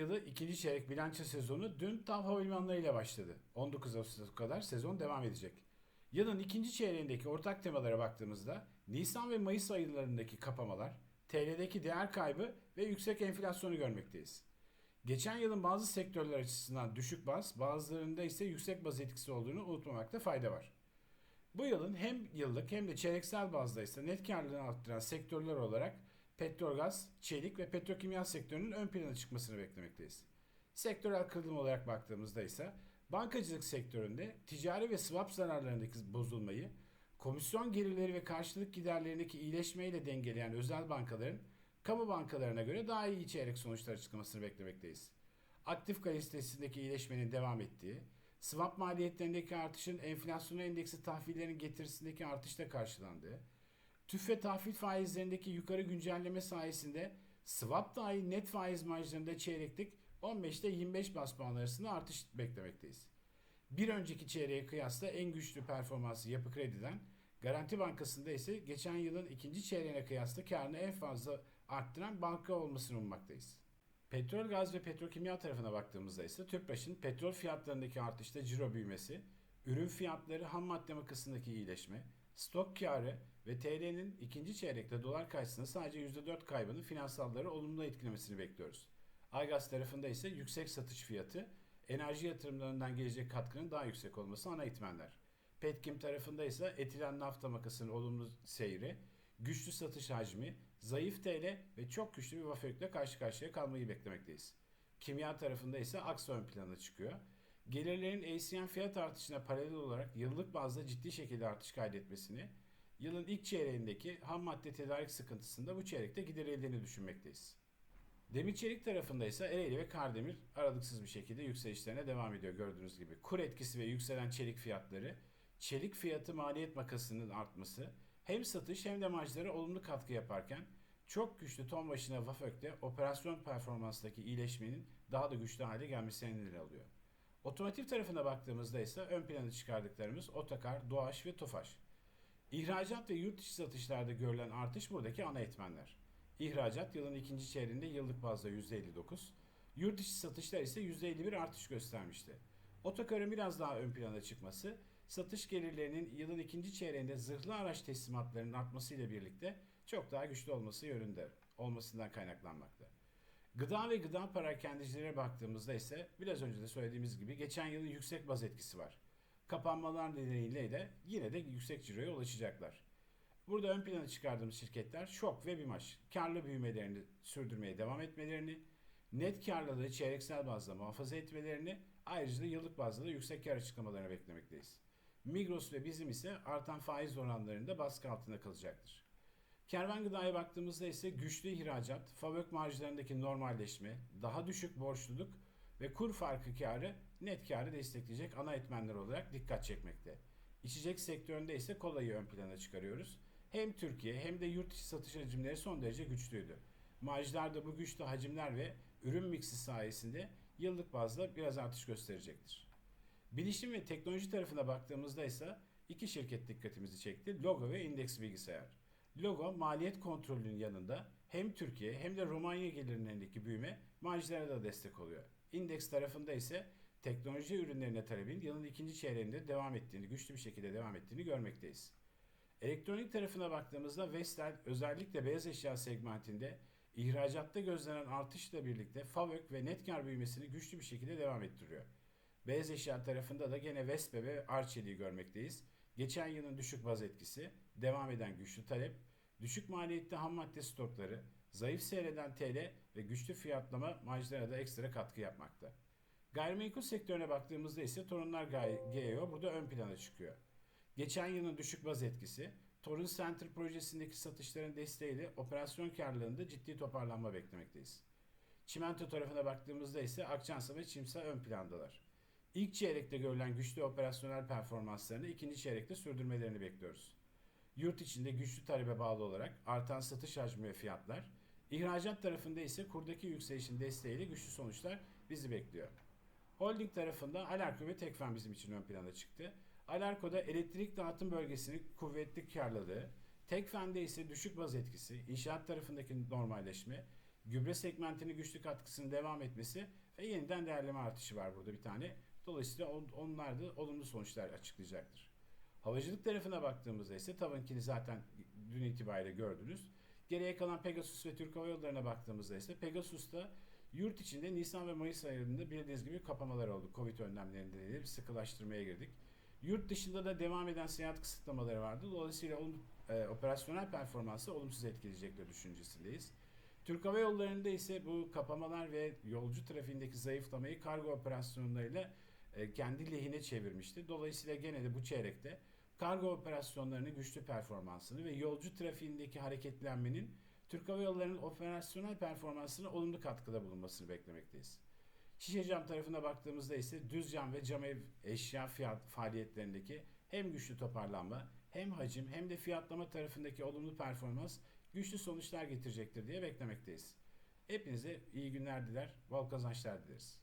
yılı ikinci çeyrek bilanço sezonu dün TAV Havalimanları ile başladı. 19 Ağustos'a kadar sezon devam edecek. Yılın ikinci çeyreğindeki ortak temalara baktığımızda Nisan ve Mayıs aylarındaki kapamalar, TL'deki değer kaybı ve yüksek enflasyonu görmekteyiz. Geçen yılın bazı sektörler açısından düşük baz, bazılarında ise yüksek baz etkisi olduğunu unutmamakta fayda var. Bu yılın hem yıllık hem de çeyreksel bazda ise net karlılığını arttıran sektörler olarak petrolgaz, çelik ve petrokimya sektörünün ön plana çıkmasını beklemekteyiz. Sektörel kırılım olarak baktığımızda ise bankacılık sektöründe ticari ve swap zararlarındaki bozulmayı, komisyon gelirleri ve karşılık giderlerindeki iyileşmeyle dengeleyen özel bankaların kamu bankalarına göre daha iyi çeyrek sonuçlar açıklamasını beklemekteyiz. Aktif kalitesindeki iyileşmenin devam ettiği, swap maliyetlerindeki artışın enflasyon endeksi tahvillerin getirisindeki artışla karşılandığı, tüf ve tahvil faizlerindeki yukarı güncelleme sayesinde swap dahil net faiz marjlarında çeyreklik 15 ile 25 bas puan arasında artış beklemekteyiz. Bir önceki çeyreğe kıyasla en güçlü performansı Yapı Kredi'den, Garanti Bankası'nda ise geçen yılın ikinci çeyreğine kıyasla karını en fazla arttıran banka olmasını ummaktayız. Petrol, gaz ve petrokimya tarafına baktığımızda ise TÜPRAŞ'ın petrol fiyatlarındaki artışta ciro büyümesi, ürün fiyatları ham madde makasındaki iyileşme, stok karı ve TL'nin ikinci çeyrekte dolar karşısında sadece %4 kaybının finansalları olumlu etkilemesini bekliyoruz. Aygaz tarafında ise yüksek satış fiyatı, enerji yatırımlarından gelecek katkının daha yüksek olması ana itmenler. Petkim tarafında ise etilen nafta makasının olumlu seyri, güçlü satış hacmi, zayıf TL ve çok güçlü bir vaförükle karşı karşıya kalmayı beklemekteyiz. Kimya tarafında ise aksi ön plana çıkıyor. Gelirlerin ACN fiyat artışına paralel olarak yıllık bazda ciddi şekilde artış kaydetmesini, yılın ilk çeyreğindeki ham madde tedarik sıkıntısında bu çeyrekte giderildiğini düşünmekteyiz. Demir çelik tarafında ise Ereğli ve Kardemir aralıksız bir şekilde yükselişlerine devam ediyor gördüğünüz gibi. Kur etkisi ve yükselen çelik fiyatları, çelik fiyatı maliyet makasının artması hem satış hem de marjlara olumlu katkı yaparken çok güçlü ton başına Vafök'te operasyon performansındaki iyileşmenin daha da güçlü hale gelmesine neden alıyor. Otomotiv tarafına baktığımızda ise ön plana çıkardıklarımız Otokar, Doğaş ve Tofaş. İhracat ve yurt dışı satışlarda görülen artış buradaki ana etmenler. İhracat yılın ikinci çeyreğinde yıllık bazda %59, yurt dışı satışlar ise %51 artış göstermişti. Otokarın biraz daha ön plana çıkması, satış gelirlerinin yılın ikinci çeyreğinde zırhlı araç teslimatlarının artmasıyla birlikte çok daha güçlü olması yönünde olmasından kaynaklanmakta. Gıda ve gıda perakendicilere baktığımızda ise biraz önce de söylediğimiz gibi geçen yılın yüksek baz etkisi var. Kapanmalar nedeniyle de yine de yüksek ciroya ulaşacaklar. Burada ön plana çıkardığımız şirketler Şok ve Bimaş karlı büyümelerini sürdürmeye devam etmelerini, net karlılığı çeyreksel bazda muhafaza etmelerini, ayrıca da yıllık bazda da yüksek kar açıklamalarını beklemekteyiz. Migros ve bizim ise artan faiz oranlarında baskı altında kalacaktır. Kervan gıdaya baktığımızda ise güçlü ihracat, fabrik marjlarındaki normalleşme, daha düşük borçluluk ve kur farkı karı net karı destekleyecek ana etmenler olarak dikkat çekmekte. İçecek sektöründe ise kolayı ön plana çıkarıyoruz. Hem Türkiye hem de yurt dışı satış hacimleri son derece güçlüydü. Marjlar bu güçlü hacimler ve ürün miksi sayesinde yıllık bazda biraz artış gösterecektir. Bilişim ve teknoloji tarafına baktığımızda ise iki şirket dikkatimizi çekti. Logo ve Index Bilgisayar. Logo maliyet kontrolünün yanında hem Türkiye hem de Romanya gelirlerindeki büyüme marjlara da destek oluyor. Index tarafında ise teknoloji ürünlerine talebin yılın ikinci çeyreğinde devam ettiğini, güçlü bir şekilde devam ettiğini görmekteyiz. Elektronik tarafına baktığımızda Vestel özellikle beyaz eşya segmentinde ihracatta gözlenen artışla birlikte FAVÖK ve net kar büyümesini güçlü bir şekilde devam ettiriyor. Beyaz eşya tarafında da gene Vespe ve Arçelik'i görmekteyiz. Geçen yılın düşük baz etkisi, devam eden güçlü talep, düşük maliyetli ham madde stokları, zayıf seyreden TL ve güçlü fiyatlama marjlara da ekstra katkı yapmakta. Gayrimenkul sektörüne baktığımızda ise Torunlar GEO burada ön plana çıkıyor. Geçen yılın düşük baz etkisi, Torun Center projesindeki satışların desteğiyle operasyon karlılığında ciddi toparlanma beklemekteyiz. Çimento tarafına baktığımızda ise Akçansa ve Çimsa ön plandalar. İlk çeyrekte görülen güçlü operasyonel performanslarını ikinci çeyrekte sürdürmelerini bekliyoruz. Yurt içinde güçlü talebe bağlı olarak artan satış hacmi ve fiyatlar, ihracat tarafında ise kurdaki yükselişin desteğiyle güçlü sonuçlar bizi bekliyor. Holding tarafında Alarko ve Tekfen bizim için ön plana çıktı. Alarko'da elektrik dağıtım bölgesinin kuvvetli karlılığı, Tekfen'de ise düşük baz etkisi, inşaat tarafındaki normalleşme, gübre segmentinin güçlü katkısının devam etmesi ve yeniden değerleme artışı var burada bir tane. Dolayısıyla on- onlar da olumlu sonuçlar açıklayacaktır. Havacılık tarafına baktığımızda ise tabankini zaten dün itibariyle gördünüz. Geriye kalan Pegasus ve Türk Hava Yolları'na baktığımızda ise Pegasus'ta yurt içinde Nisan ve Mayıs aylarında bildiğiniz gibi kapamalar oldu. Covid önlemleri nedeniyle bir sıkılaştırmaya girdik. Yurt dışında da devam eden seyahat kısıtlamaları vardı. Dolayısıyla olum- e, operasyonel performansı olumsuz etkileyecekler düşüncesindeyiz. Türk Hava Yolları'nda ise bu kapamalar ve yolcu trafiğindeki zayıflamayı kargo operasyonlarıyla kendi lehine çevirmişti. Dolayısıyla gene de bu çeyrekte kargo operasyonlarının güçlü performansını ve yolcu trafiğindeki hareketlenmenin Türk Hava Yolları'nın operasyonel performansına olumlu katkıda bulunmasını beklemekteyiz. Şişe cam tarafına baktığımızda ise düz cam ve cam ev eşya fiyat faaliyetlerindeki hem güçlü toparlanma hem hacim hem de fiyatlama tarafındaki olumlu performans güçlü sonuçlar getirecektir diye beklemekteyiz. Hepinize iyi günler diler, bol kazançlar dileriz.